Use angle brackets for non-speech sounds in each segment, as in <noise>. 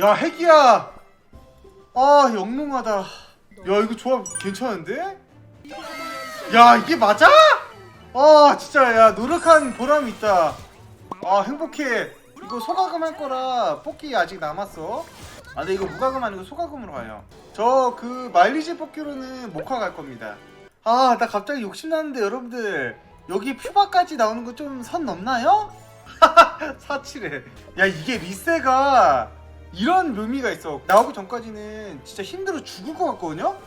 야 핵이야. 아 영롱하다. 야 이거 조합 괜찮은데? 야 이게 맞아? 아 진짜 야 노력한 보람이 있다. 아 행복해. 이거 소가금 할 거라 뽑기 아직 남았어. 아 근데 이거 무가금 아니고 소가금으로 가요. 저 그 마일리지 뽑기로는 목화 갈 겁니다. 아 나 갑자기 욕심나는데 여러분들. 여기 퓨바까지 나오는 거 좀 선 넘나요? <laughs> 사치래 야 이게 리세가 이런 묘미가 있어 나오기 전까지는 진짜 힘들어 죽을 것 같거든요?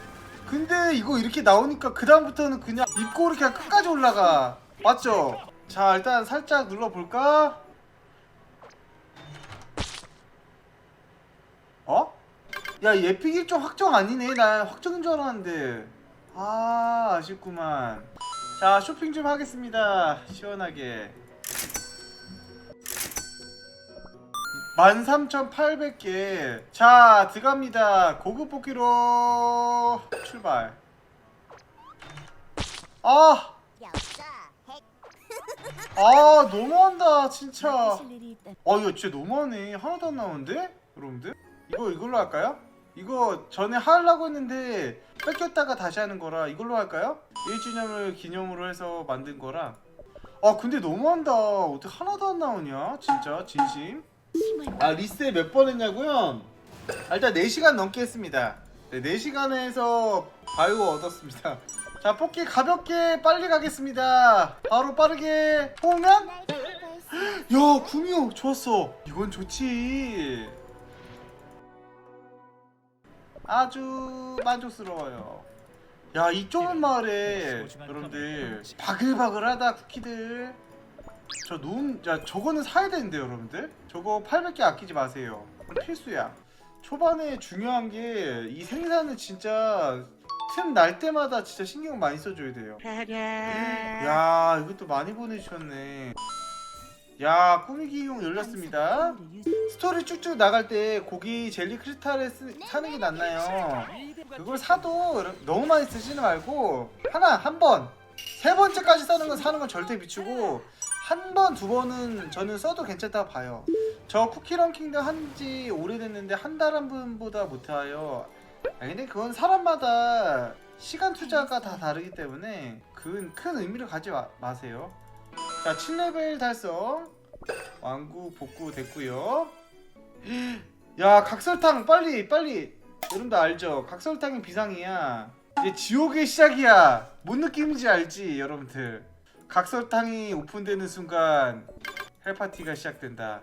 근데 이거 이렇게 나오니까 그 다음부터는 그냥 입고 이렇게 끝까지 올라가 맞죠? 자 일단 살짝 눌러볼까? 어? 야 예픽 일정 확정 아니네 난 확정인 줄 알았는데 아 아쉽구만 자 쇼핑 좀 하겠습니다 시원하게 13,800개. 자 들어갑니다. 고급 뽑기로 출발. 아! 아 너무한다 진짜. 아 이거 진짜 너무하네. 하나도 안 나오는데? 여러분들? 이거 이걸로 할까요? 이거 전에 하려고 했는데 뺏겼다가 다시 하는 거라 이걸로 할까요? 1주년을 기념으로 해서 만든 거라. 아 근데 너무한다. 어떻게 하나도 안 나오냐? 진짜 진심 아 리세 몇번 했냐고요? 아, 일단 4시간 넘게 했습니다. 네, 4시간에 해서 바이오 얻었습니다. <laughs> 자 뽑기 가볍게 빨리 가겠습니다. 바로 빠르게 뽑으면? <gasps> 야 구미호 좋았어. 이건 좋지. 아주 만족스러워요. 야 이 좁은 마을에 여러분들 바글바글하다 쿠키들 저 노은 야 저거는 사야 되는데 여러분들. 저거 800개 아끼지 마세요. 필수야. 초반에 중요한 게 이 생산은 진짜 틈 날 때마다 진짜 신경 많이 써줘야 돼요. <laughs> 야 이것도 많이 보내주셨네. 야 꾸미기용 열렸습니다. 스토리 쭉쭉 나갈 때 고기 젤리 크리스탈을 쓰, 사는 게 낫나요? 그걸 사도 너무 많이 쓰지는 말고 하나 한 번. 세 번째까지 사는 건 사는 건 절대 비추고 한 번 두 번은 저는 써도 괜찮다고 봐요. 저 쿠키런 킹덤 한지 오래됐는데 한 달 한 분보다 못해요. 아 근데 그건 사람마다 시간 투자가 다 다르기 때문에 그건 큰 의미를 가지 마, 마세요. 자 7레벨 달성. 왕구 복구 됐고요. <gasps> 야 각설탕 빨리 빨리. 여러분들 알죠? 각설탕이 비상이야. 이제 지옥의 시작이야. 뭔 느낌인지 알지 여러분들 각설탕이 오픈되는 순간 헬파티가 시작된다.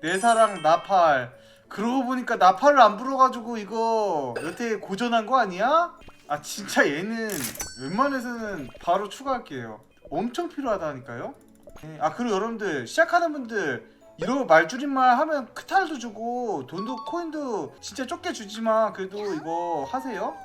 내 사랑 나팔. 그러고 보니까 나팔을 안 불어가지고 이거 여태 고전한 거 아니야? 아 진짜 얘는 웬만해서는 바로 추가할게요. 엄청 필요하다니까요? 네, 아 그리고 여러분들 시작하는 분들 이런 말줄임말 하면 크탈도 주고 돈도 코인도 진짜 좁게 주지만 그래도 이거 하세요.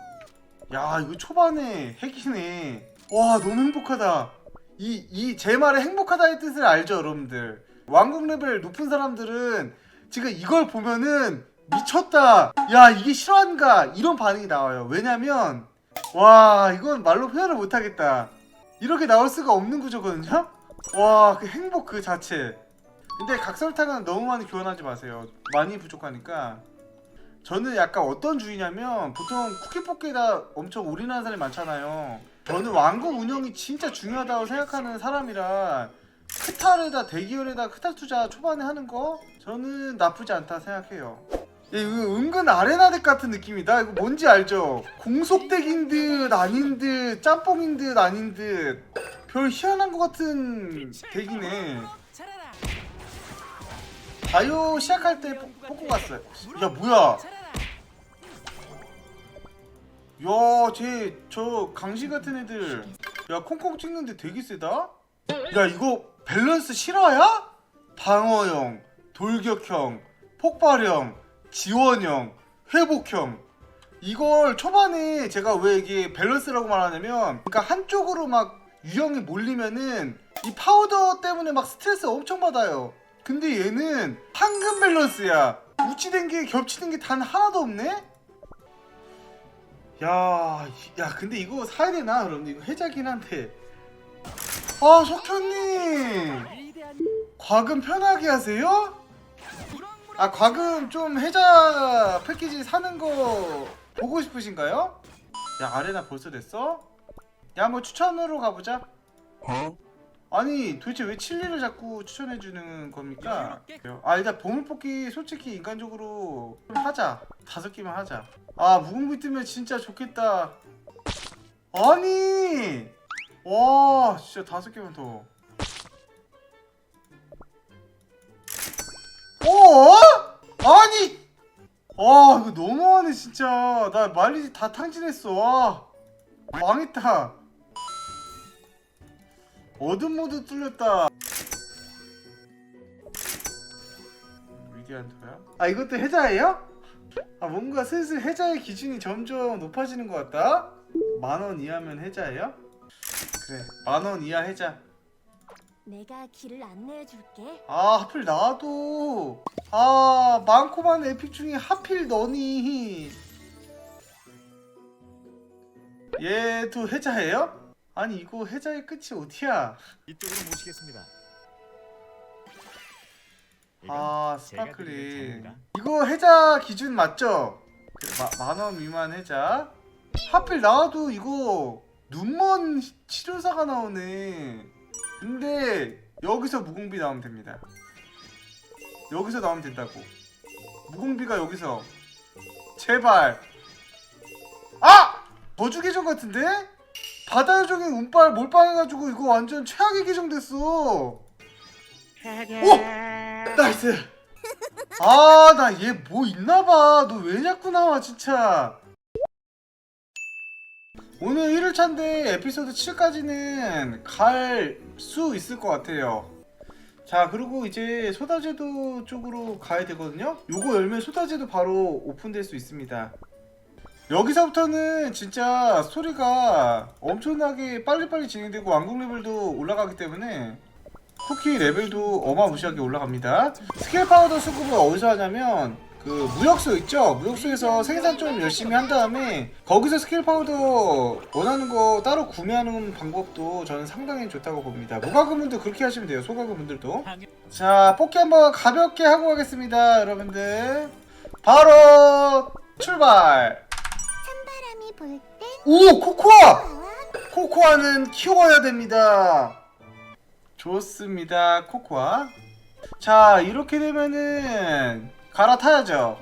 야 이거 초반에 핵이네. 와 너무 행복하다 이 이 제 말에 행복하다의 뜻을 알죠 여러분들. 왕국 레벨 높은 사람들은 지금 이걸 보면은 미쳤다 야 이게 실화인가 이런 반응이 나와요. 왜냐면 와 이건 말로 표현을 못 하겠다. 이렇게 나올 수가 없는 구조거든요? 와 그 행복 그 자체. 근데 각설탕은 너무 많이 교환하지 마세요. 많이 부족하니까. 저는 약간 어떤 주의냐면 보통 쿠키 뽑기에다 엄청 올인하는 사람이 많잖아요 저는 왕국 운영이 진짜 중요하다고 생각하는 사람이라 크탈에다 대기열에다 크탈 투자 초반에 하는 거 저는 나쁘지 않다 생각해요. 야, 이거 은근 아레나 덱 같은 느낌이다. 이거 뭔지 알죠? 공속 덱인 듯 아닌 듯 짬뽕인 듯 아닌 듯별 희한한 것 같은 덱이네. 바이오 시작할 때 뽑- 뽑고 갔어요. 야 뭐야 야, 쟤, 저, 강시 같은 애들. 야, 콩콩 찍는데 되게 세다? 야, 이거 밸런스 실화야? 방어형, 돌격형, 폭발형, 지원형, 회복형. 이걸 초반에 제가 왜 이게 밸런스라고 말하냐면, 그러니까 한쪽으로 막 유형이 몰리면은 이 파우더 때문에 막 스트레스 엄청 받아요. 근데 얘는 황금 밸런스야. 우치된 게 겹치는 게 단 하나도 없네? 야, 이- 야, 근데 이거 사야 되나? 그럼 이거 해자긴 한데. 아, 석현님! 과금 편하게 하세요? 아 과금 좀 해자 패키지 사는 거 보고 싶으신가요? 야 아레나 벌써 됐어? 야뭐 추천으로 가보자 아니 도대체 왜 칠리를 자꾸 추천해주는 겁니까? 아 일단 보물뽑기 솔직히 인간적으로 좀 하자 다섯 개만 하자. 아 무궁비 뜨면 진짜 좋겠다. 아니! 와 진짜 다섯 개만 더. 어? 아니! 와 이거 너무하네 진짜. 나 말리지 다 탕진했어. 와 망했다. 어둠 모드 뚫렸다. 위대한도야? 아 이것도 해자예요? 아 뭔가 슬슬 해자의 기준이 점점 높아지는 것 같다 만 원 이하면 해자예요? 그래 만 원 이하 해자 내가 길을 안내해 줄게. 아 하필 나도 아 많고 많은 에픽 중에 하필 너니 얘도 해자예요? 아니 이거 해자의 끝이 어디야 이쪽으로 모시겠습니다. 아 스파클링. 이거 해자 기준 맞죠? 만원 미만 해자 하필 나와도 이거 눈먼 치료사가 나오네 근데 여기서 무공비 나오면 됩니다 여기서 나오면 된다고 무공비가 여기서 제발 아! 저주 계정 같은데? 바다 요정의 운빨 몰빵해가지고 이거 완전 최악의 계정 됐어 오! 나이스. 아, 나 얘 뭐 있나봐. 너 왜 자꾸 나와, 진짜. 오늘 1일차인데 에피소드 7까지는 갈 수 있을 것 같아요. 자, 그리고 이제 소다제도 쪽으로 가야 되거든요. 요거 열면 소다제도 바로 오픈될 수 있습니다. 여기서부터는 진짜 스토리가 엄청나게 빨리빨리 진행되고 왕국 레벨도 올라가기 때문에 쿠키 레벨도 어마무시하게 올라갑니다. 스킬 파우더 수급을 어디서 하냐면 그 무역소 있죠? 무역소에서 생산 좀 열심히 한 다음에 거기서 스킬 파우더 원하는 거 따로 구매하는 방법도 저는 상당히 좋다고 봅니다. 무과금분도 그렇게 하시면 돼요. 소과금분들도. 자, 뽑기 한번 가볍게 하고 가겠습니다, 여러분들. 바로 출발. 찬바람이 불 땐 오, 코코아! 코코아는 키워야 됩니다. 좋습니다, 코코아. 자, 이렇게 되면은 갈아타야죠.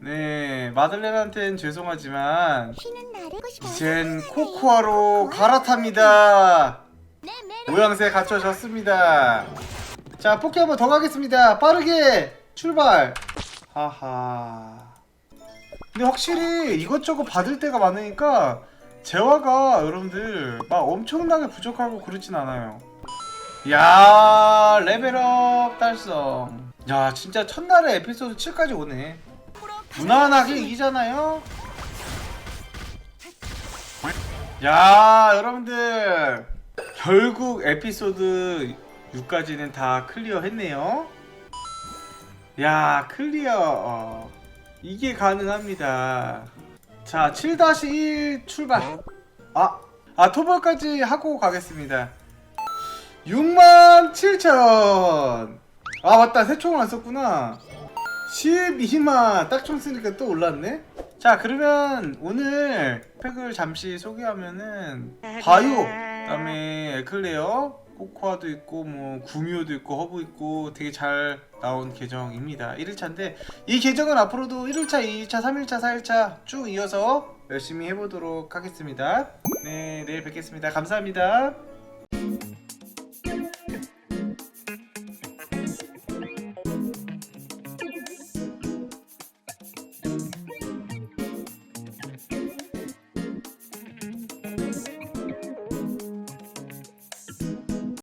네, 마들렌한텐 죄송하지만. 이젠 코코아로 갈아탑니다. 모양새 갖춰졌습니다. 자, 뽑기 한번 더 가겠습니다. 빠르게 출발. 하하. 근데 확실히 이것저것 받을 때가 많으니까 재화가 여러분들 막 엄청나게 부족하고 그렇진 않아요. 야 레벨업 달성. 야 진짜 첫날에 에피소드 7까지 오네. 무난하게 이기잖아요. 야 여러분들 결국 에피소드 6까지는 다 클리어 했네요. 야 클리어 어, 이게 가능합니다. 자7-1 출발. 아, 아 토벌까지 하고 가겠습니다. 6만 7천. 아 맞다 새총을 안 썼구나. 12만 딱총 쓰니까 또 올랐네. 자 그러면 오늘 팩을 잠시 소개하면은 바요 그다음에 에클레어 코코아도 있고 뭐 구미호도 있고 허브 있고 되게 잘 나온 계정입니다 1일차인데 이 계정은 앞으로도 1일차 2일차 3일차 4일차 쭉 이어서 열심히 해보도록 하겠습니다 네 내일 뵙겠습니다 감사합니다